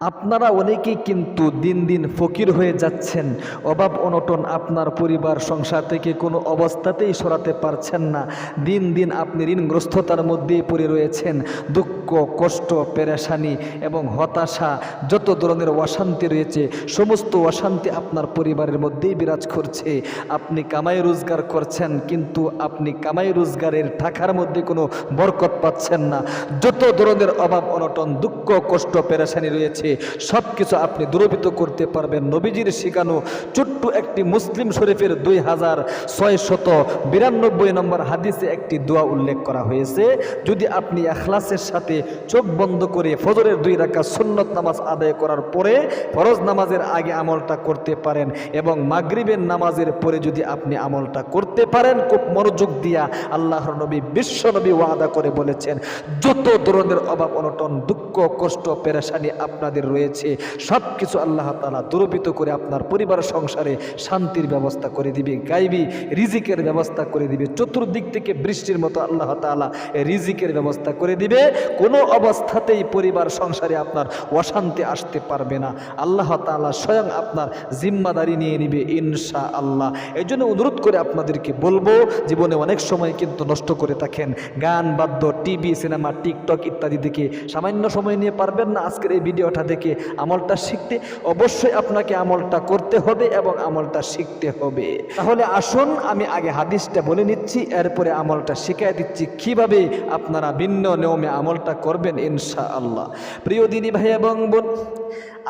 আপনারা অনেকেই কিন্তু দিন দিন ফকির হয়ে যাচ্ছেন। অভাব অনটন আপনার পরিবার, সংসার থেকে কোনো অবস্থাতেই সরাতে পারছেন না। দিন দিন আপনি ঋণগ্রস্ততার মধ্যেই পড়ে রয়েছেন। দুঃখ, কষ্ট, পেরেশানি এবং হতাশা যত ধরনের অশান্তি রয়েছে, সমস্ত অশান্তি আপনার পরিবারের মধ্যেই বিরাজ করছে। আপনি কামাই রোজগার করছেন, কিন্তু আপনি কামাই রোজগারের টাকার মধ্যে কোনো বরকত পাচ্ছেন না। যত ধরনের অভাব, অনটন, দুঃখ, কষ্ট, পেরেশানি রয়েছে সব কিছু আপনি দূরীভূত করতে পারবেন। নবীজির শিখানো ছোট্ট একটি মুসলিম শরীফের দুই হাজার ছয় শত বিরানব্বই নম্বর হাদিসে একটি দোয়া উল্লেখ করা হয়েছে, যদি আপনি এখলাসের সাথে চোখ বন্ধ করে ফজরের দুই রাখা সুন্নত নামাজ আদায় করার পরে ফরজ নামাজের আগে আমলটা করতে পারেন এবং মাগরিবের নামাজের পরে যদি আপনি আমলটা করতে পারেন, খুব মনোযোগ দিয়া আল্লাহর নবী, বিশ্ব নবী ওয়াদা করে বলেছেন, যত ধরনের অভাব, অনটন, দুঃখ, কষ্ট, পেরেশানি আপনাদের রয়েছে। সব কিছু আল্লাহ তালা দূরবিত করে আপনার পরিবার, সংসারে শান্তির ব্যবস্থা করে দিবে, গাইবি রিজিকের ব্যবস্থা করে দিবে। চতুর্দিক থেকে বৃষ্টির মতো আল্লাহ তালা রিজিকের ব্যবস্থা করে দিবে। কোনো অবস্থাতেই পরিবার, সংসারে আপনার অশান্তি আসতে পারবে না। আল্লাহ তালা স্বয়ং আপনার জিম্মাদারি নিয়ে নিবে ইনশা আল্লাহ এই জন্য অনুরোধ করে আপনাদেরকে বলব, জীবনে অনেক সময় কিন্তু নষ্ট করে থাকেন। গান, বাদ্য, টিভি, সিনেমা, টিকটক ইত্যাদি দেখে সামান্য সময় নিয়ে পারবেন না। আজকের এই ভিডিওটা দেখে আমলটা শিখতে অবশ্যই আপনাকে আমলটা করতে হবে এবং আমলটা শিখতে হবে। তাহলে আসুন, আমি আগে হাদিসটা বলে নিচ্ছি, এরপরে আমলটা শিখাই দিচ্ছি কীভাবে আপনারা ভিন্ন নিয়মে আমলটা করবেন ইনশা আল্লাহ প্রিয় দিদি ভাই এবং বোন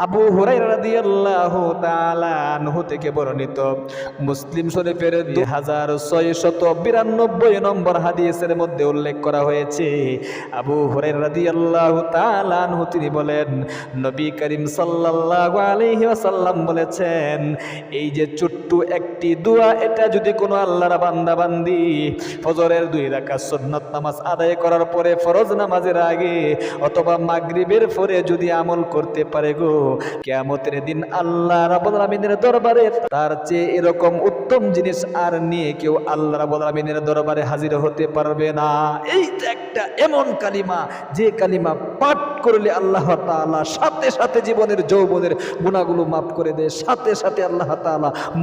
আবু হুরাইরা রাদিয়াল্লাহু তাআলা আনহু থেকে বর্ণিত মুসলিম শরীফের দুই হাজার ছয়শত বিরানব্বই নম্বর হাদিসের মধ্যে উল্লেখ করা হয়েছে। আবু হুরাইরা রাদিয়াল্লাহু তাআলা আনহু তিনি বলেন, নবী করিম সাল্লাল্লাহু আলাইহি ওয়াসাল্লাম বলেছেন, এই যে ছোট্ট একটি দোয়া, এটা যদি কোনো আল্লাহর বান্দা বান্দি ফজরের দুই রাকাত সুন্নাত নামাজ আদায় করার পরে ফরজ নামাজের আগে অথবা মাগরিবের পরে যদি আমল করতে পারে গো কেয়ামতের দিন আল্লাহ আলামিনের দরবারে তার চেয়ে এরকম উত্তম জিনিস আর নিয়ে কেউ আল্লাহ দরবারে হাজির হতে পারবে না। এই একটা এমন কালিমা, যে কালিমা পাঠ করলে আল্লাহ সাথে সাথে জীবনের যৌবনের গুণাগুলো মাফ করে দেয়, সাথে সাথে আল্লাহ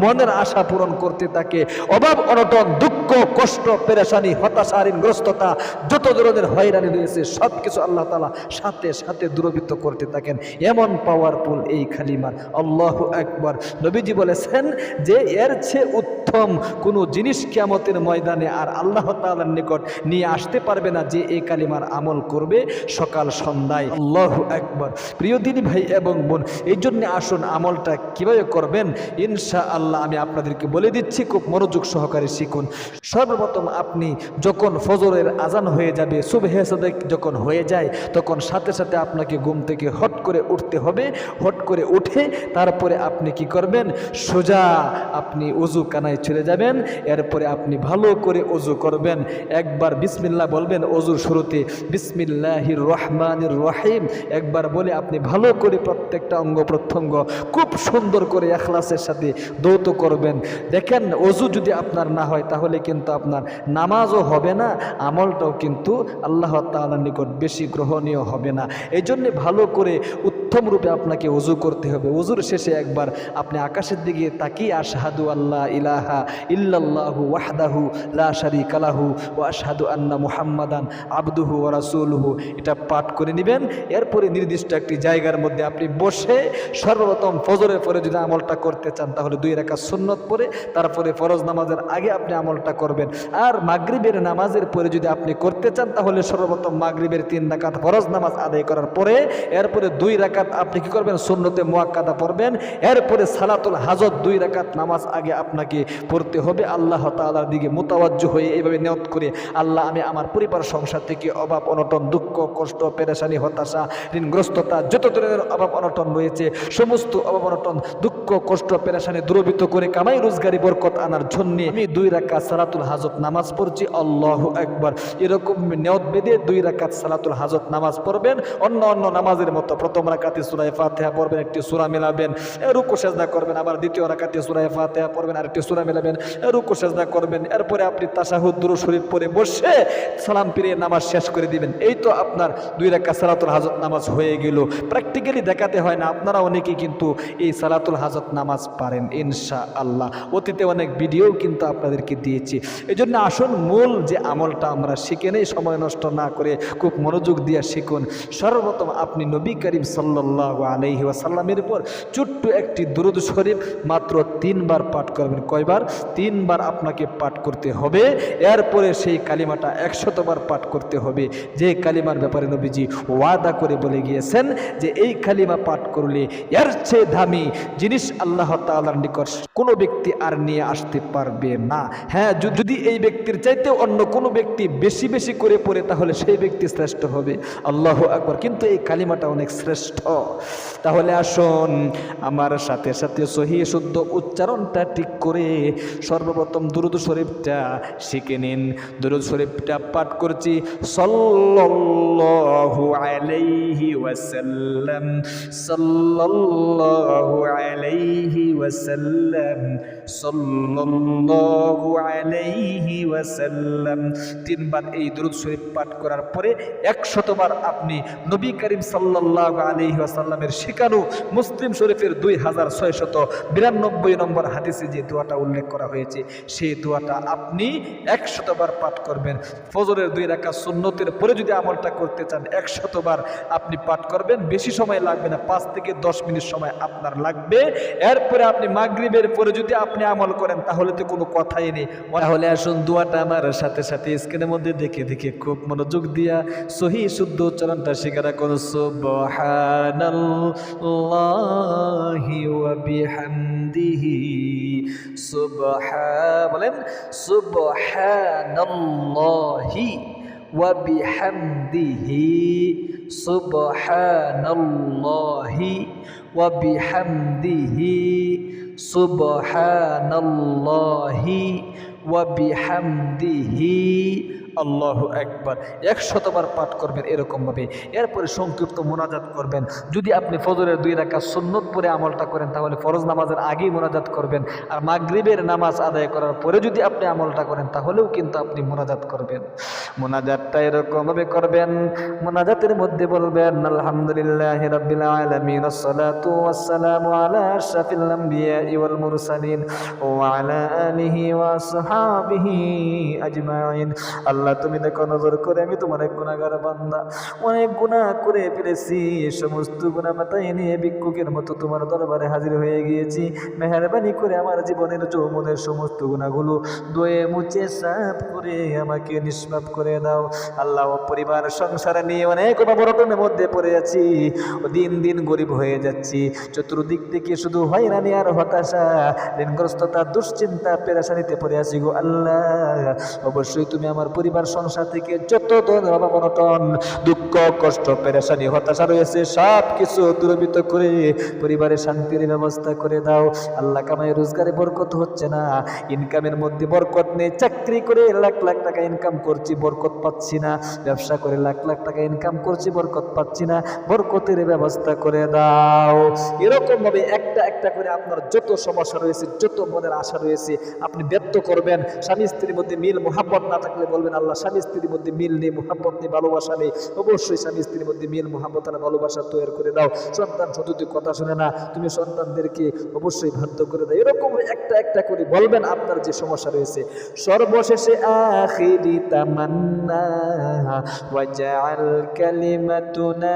মনের আশা পূরণ করতে থাকে। অভাব, অনটন, দুঃখ কষ্ট, পেরেশানি হতাশা ঋণগ্রস্ততা যত ধরনের হয়রানি রয়েছে সব কিছু আল্লাহ তাআলা সাথে সাথে দূরবৃত্ত করতে থাকেন। এমন পাওয়ারফুল এই খালিমার। আল্লাহ একবার নবীজি বলেছেন যে, এর চেয়ে উত্তম কোনো জিনিস কিয়ামতের ময়দানে আর আল্লাহ তাআলার নিকট নিয়ে আসতে পারবে না যে এই কালিমার আমল করবে সকাল সন্ধ্যায়। আল্লাহ একবার প্রিয় দিনী ভাই এবং বোন, এই জন্য আসুন আমলটা কীভাবে করবেন? ইনশা আল্লাহ আমি আপনাদেরকে বলে দিচ্ছি, খুব মনোযোগ সহকারে শিখুন। সর্বপ্রথম আপনি যখন ফজরের আজান হয়ে যাবে, সুবহে সাদেক যখন হয়ে যায়, তখন সাথে সাথে আপনাকে ঘুম থেকে হট করে উঠতে হবে। হট করে উঠে তারপরে আপনি কি করবেন? সোজা আপনি অজু কানায় চলে যাবেন। এরপরে আপনি ভালো করে অজু করবেন। একবার বিসমিল্লাহ বলবেন অজুর শুরুতে, বিসমিল্লাহির রহমানির রহিম। একবার বলে আপনি ভালো করে প্রত্যেকটা অঙ্গ প্রত্যঙ্গ খুব সুন্দর করে এখলাসের সাথে দৌত করবেন। দেখেন অজু যদি আপনার না হয়, তাহলে কিন্তু আপনার নামাজও হবে না, আমলটাও কিন্তু আল্লাহ তাআলার নিকট বেশি গ্রহণীয় হবে না। এই জন্যে ভালো করে উত্তম রূপে আপনাকে অজু করতে হবে। অজুর শেষে একবার আপনি আকাশের দিকে তাকিয়ে আশহাদু আল্লাহ ইলাহা ইল্লাল্লাহু ওয়াহদাহু লা শারীকা লাহু ওয়া আশহাদু আন্না মুহাম্মাদান আবদুহু ওয়া রাসূলুহু। এটা পাঠ করে নেবেন। এরপরে নির্দিষ্ট একটি জায়গার মধ্যে আপনি বসে সর্বপ্রথম ফজরের পরে যদি আমলটা করতে চান, তাহলে দুই রাকাত সুন্নত পরে তারপরে ফরজ নামাজের আগে আপনি আমলটা করবেন। আর মাগরিবের নামাজের পরে যদি আপনি করতে চান, তাহলে সর্বপ্রথম মাগরিবের তিন রাকাত ফরজ নামাজ আদায় করার পরে, এরপরে দুই রাকাত আপনি কি করবেন? সুন্নতে মোয়াক্কাদা পড়বেন। এরপরে সালাতুল হাজত দুই রাকাত নামাজ আগে আপনাকে পড়তে হবে। আল্লাহ তাআলার দিকে মোতাবাজ্য হয়ে এইভাবে নিয়ত করে, আল্লাহ, আমি আমার পরিবার, সংসার থেকে অভাব, অনটন, দুঃখ, কষ্ট, পেরেশানি, হতাশা, ঋণগ্রস্ততা, যত ধরনের অভাব, অনটন রয়েছে, সমস্ত অভাব, অনটন, দুঃখ, কষ্ট, পেরেশানি দূরবিত করে কামাই, রোজগারি, বরকত আনার জন্য আমি দুই রাকাত সালাতুল হাজত নামাজ পড়ছি, আল্লাহ একবার এরকম নিয়ত বেঁধে দুই রাকাত সালাতুল হাজত নামাজ পড়বেন, অন্য অন্য নামাজের মতো প্রথম রাকাতে সুরায় ফাতেহা পড়বেন, একটি সুরা মেলাবেন রুকু, সেজদা করবেন, আবার দ্বিতীয় রাকাতে সুরায় ফাতেহা পড়বেন আর একটি সুরা মেলাবেন রুকু, সেজদা করবেন, এরপরে আপনি তাশাহুদ, দুরু, শরীফ পরে বসে সালাম ফিরিয়ে নামাজ শেষ করে দিবেন। এই তো আপনার দুই সালাতুল সালাতুল হাজত নামাজ হয়ে গেল। প্র্যাকটিক্যালি দেখাতে হয় না আপনারা অনেকেই কিন্তু এই সালাতুল হাজত নামাজ পারেন ইনশা আল্লাহ অতীতে অনেক ভিডিও কিন্তু আপনাদেরকে দিয়েছি। এই জন্য আসুন, মূল যে আমলটা আমরা শিখে নেই, সময় নষ্ট না করে খুব মনোযোগ দিয়ে শিখুন। সর্বপ্রথম আপনি নবী করিম সাল্লাহ আলহি ওয়াসাল্লামের উপর ছোট্ট একটি দুরুদ শরীফ মাত্র তিনবার পাঠ করবেন। কয়বার? তিনবার আপনাকে পাঠ করতে হবে। এরপরে সেই কালিমাটা একশতবার পাঠ করতে হবে। যে কালিমার ব্যাপারে নবীজি ওয়াদা করে বলে গিয়েছেন যে, এই কালিমা পাঠ করলে এর চেয়ে দামি জিনিস আল্লাহ তাআলার নিকট কোনো ব্যক্তি আর নিয়ে আসতে পারবে না। হ্যাঁ যদি এই ব্যক্তির চাইতে অন্য কোনো ব্যক্তি বেশি বেশি করে পড়ে, তাহলে সেই ব্যক্তি শ্রেষ্ঠ হবে। আল্লাহ আকবর। কিন্তু এই কালিমাটা অনেক শ্রেষ্ঠ। তাহলে আসুন, আমার সাথে সাথে সহি শুদ্ধ উচ্চারণটা ঠিক করে সর্বপ্রথম দুরুদ শরীফটা শিখে নিন। দুরুদ শরীফটা পাঠ করছি, সাল্লাল্লাহু আলাইহি ওয়াসাল্লাম, সাল্লাল্লাহু আলাইহি ওয়াসাল্লাম, সাল্লাল্লাহু আলাইহি ওয়াসাল্লাম। তিনবার এই দুরুদ শরীফ পাঠ করার পরে একশতবার আপনি নবী করিম সাল্লাল্লাহু আলাইহি ওয়াসাল্লামের শেখানো মুসলিম শরীফের দুই হাজার ছয়শত বিরানব্বই নম্বর হাদিসে যে দোয়াটা উল্লেখ করা হয়েছে, সেই দোয়াটা আপনি একশতবার পাঠ করবেন। ফজরের দুই রাখা সুন্নতের পরে যদি আমলটা করতে চান, একশতবার আপনি পাঠ করবেন। বেশি সময় লাগবে না, পাঁচ থেকে দশ মিনিট সময় আপনার লাগবে। এরপরে আপনি মাগরিবের পরে যদি আপনি আমল করেন, তাহলে তো কোনো কথাই নেই। তাহলে আসুন দোয়াটা আমার সাথে সাথে স্ক্রিনের মধ্যে দেখে দেখে খুব মনোযোগ দিয়া সহি শুদ্ধ উচ্চারণটা শিকারা করো সুবহানাল্লাহি ওয়া বিহামদিহি সুবহা বলেন, সুবহানাল্লাহি ওয়া বিহামদিহি, সুবহানাল্লাহি ওয়া বিহামদিহি। সুবহানাল্লাহি ওয়া বিহামদিহি আল্লাহ একবার একশতবার পাঠ করবেন এরকমভাবে। এরপরে সংক্ষিপ্ত মোনাজাত করবেন। যদি আপনি ফজরের দুই রাখা সুন্নত পরে আমলটা করেন, তাহলে ফরজ নামাজের আগেই মোনাজাত করবেন। আর মাগরিবের নামাজ আদায় করার পরে যদি আপনি আমলটা করেন, তাহলেও কিন্তু আপনি মোনাজাত করবেন। মোনাজাতটা এরকমভাবে করবেন। মোনাজাতের মধ্যে বলবেন, আলহামদুলিল্লাহ আল্লাহ, তুমি দেখো, নজর করে আমি তোমার এক গুণাগার বান্দা। অনেক গুনাহ করে ফেলেছি সমস্ত গুনাহ মাথায় নিয়ে ভিক্ষুকের মতো তোমার দরবারে হাজির হয়ে গিয়েছি। মেহরবানি করে আমার জীবনের যৌবনের সমস্ত গুণাগুলো দয়ে মুছে, সাফ করে আমাকে নিষ্পাপ করে দাও। আল্লাহ পরিবার সংসার নিয়ে অনেক অবরটনের মধ্যে পড়ে আছি। দিন দিন গরিব হয়ে যাচ্ছি। চতুর্দিক থেকে শুধু হয়রানি আর হতাশা, ঋণগ্রস্ততা, দুশ্চিন্তা, পেরেশানিতে পড়ে আছি গো আল্লাহ। অবশ্যই তুমি আমার পরিবার সংসার থেকে যত ধরনের অভাব দুঃখ, কষ্ট, পেরেশানি, হতাশা রয়েছে সব কিছু দূরবিত করে পরিবারের শান্তির ব্যবস্থা করে দাও। আল্লাহ কামাই রোজগারে বরকত হচ্ছে না। ইনকামের মধ্যে বরকত নেই। চাকরি করে লাখ লাখ টাকা ইনকাম করছি, বরকত পাচ্ছি না। ব্যবসা করে লাখ লাখ টাকা ইনকাম করছি, বরকত পাচ্ছি না। বরকতের ব্যবস্থা করে দাও। এরকম ভাবে একটা একটা করে আপনার যত সমস্যা রয়েছে, যত মনের আশা রয়েছে, আপনি ব্যক্ত করবেন। স্বামী স্ত্রীর মধ্যে মিল, মোহাব্বত না থাকলে বলবেন আল্লাহ, স্বামী স্ত্রীর মধ্যে মিল নেই, মোহাব্বত নেই, ভালোবাসা নেই, অবশ্যই স্বামী স্ত্রীর মধ্যে মিল, মোহাব্বত আর ভালোবাসা তৈরি করে দাও। সন্তান সন্ততি কথা শুনে না, তুমি সন্তানদেরকে অবশ্যই বাধ্য করে দাও। এরকম একটা একটা করে বলবেন আপনার যে সমস্যা রয়েছে। সর্বশেষে, আখিরি তামান্না, ওয়াজআল কালিমাতুনা।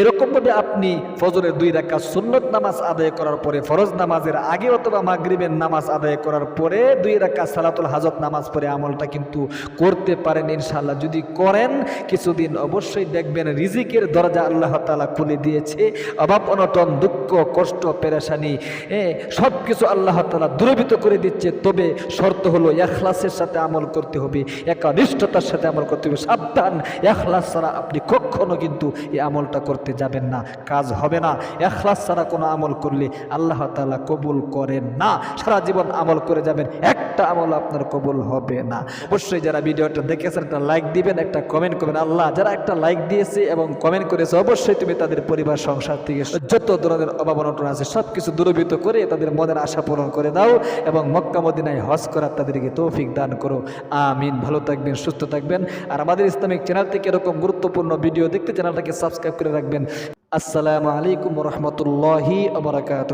এরকমভাবে আপনি ফজরের দুই রাকাত সুন্নত নামাজ আদায় করার পরে, ফরজ নামাজের আগে অথবা মাগরিবের নামাজ আদায় করার পরে দুই রাকাত সালাতুল হাজত নামাজ পড়ে আমলটা কিন্তু করতে পারেন ইনশাল্লাহ যদি করেন, কিছুদিন অবশ্যই দেখবেন রিজিকের দরজা আল্লাহ তাআলা খুলে দিয়েছে। অভাব, অনটন, দুঃখ, কষ্ট, পেরেশানি সব কিছু আল্লাহ তাআলা দূরীভূত করে দিচ্ছে। তবে শর্ত হলো এখলাসের সাথে আমল করতে হবে, একনিষ্ঠতার সাথে আমল করতে হবে। সাবধান, এখলাস ছাড়া আপনি কখনো কিন্তু এই আমলটা করতে যাবেন না, কাজ হবে না। এখলাস ছাড়া কোনো আমল করলে আল্লাহ তালা কবুল করেন না। সারা জীবন আমল করে যাবেন। এক একটা আমল আপনার কবুল হবে না। অবশ্যই যারা ভিডিওটা দেখেছেন, একটা লাইক দিবেন, একটা কমেন্ট করবেন। আল্লাহ, যারা একটা লাইক দিয়েছে এবং কমেন্ট করেছে, অবশ্যই তুমি তাদের পরিবার, সংসার থেকে যত ধরনের অভাব অনটন আছে সব কিছু দূরীভূত করে তাদের মনের আশা পূরণ করে দাও এবং মক্কা মদিনায় হজ করার তাদেরকে তৌফিক দান করো। আমিন। ভালো থাকবেন, সুস্থ থাকবেন। আর আমাদের ইসলামিক চ্যানেল থেকে এরকম গুরুত্বপূর্ণ ভিডিও দেখতে চ্যানেলটাকে সাবস্ক্রাইব করে রাখবেন। আসসালামু আলাইকুম রহমতুল্লাহি আবরাকাত